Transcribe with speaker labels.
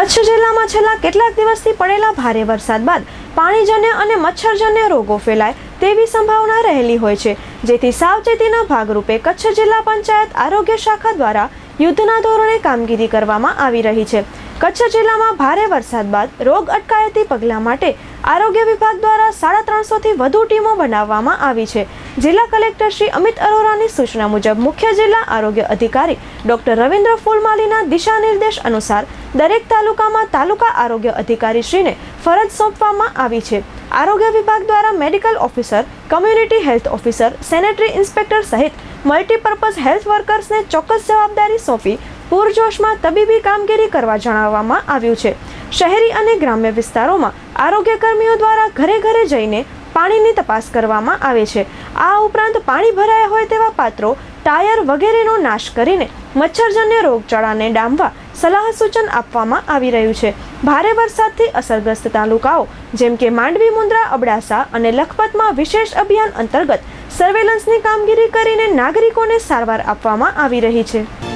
Speaker 1: કચ્છ જિલ્લામાં છેલ્લા કેટલાક દિવસથી પડેલા ભારે વરસાદ બાદ પાણીજન્ય અને મચ્છરજન્ય રોગો ફેલાય તેવી સંભાવના રહેલી હોય છે, જેથી સાવચેતીના ભાગરૂપે કચ્છ જિલ્લા પંચાયત આરોગ્ય શાખા દ્વારા યુદ્ધના ધોરણે કામગીરી કરવામાં આવી રહી છે. કચ્છ જિલ્લામાં ભારે વરસાદ બાદ રોગ અટકાયતી પગલાં માટે આરોગ્ય વિભાગ દ્વારા સાડા ત્રણસોથી વધુ ટીમો બનાવવામાં આવી છે. જિલ્લા કલેક્ટર શ્રી અમિત અરોરાની સૂચના મુજબ મુખ્ય જિલ્લા આરોગ્ય અધિકારી ડોક્ટર રવિન્દ્ર ફૂલમાલીના દિશા નિર્દેશ અનુસાર દરેક તાલુકામાં તાલુકા આરોગ્ય અધિકારી શ્રીને ફરજ સોંપવામાં આવી છે. આરોગ્ય વિભાગ દ્વારા medical officer, community health officer, sanitary inspector સહિત મલ્ટીપર્પઝ હેલ્થ વર્કર્સને ચોક્કસ જવાબદારી સોંપી પૂરજોશમાં તબીબી કામગીરી કરવા જણાવવામાં આવ્યું છે. શહેરી અને ગ્રામ્ય વિસ્તારોમાં આરોગ્ય કર્મીઓ દ્વારા ઘરે ઘરે જઈને પાણીની તપાસ કરવામાં આવે છે. આ ઉપરાંત પાણી ભરાયા હોય તેવા પાત્રો, ટાયર વગેરેનો નાશ કરીને મચ્છરજન્ય રોગચાળાને ડામવા સલાહ સૂચન આપવામાં આવી રહ્યું છે. ભારે વરસાદથી અસરગ્રસ્ત તાલુકાઓ, જેમ કે માંડવી, મુન્દ્રા, અબડાસા અને લખપતમાં વિશેષ અભિયાન અંતર્ગત સર્વેલન્સની કામગીરી કરીને નાગરિકોને સારવાર આપવામાં આવી રહી છે.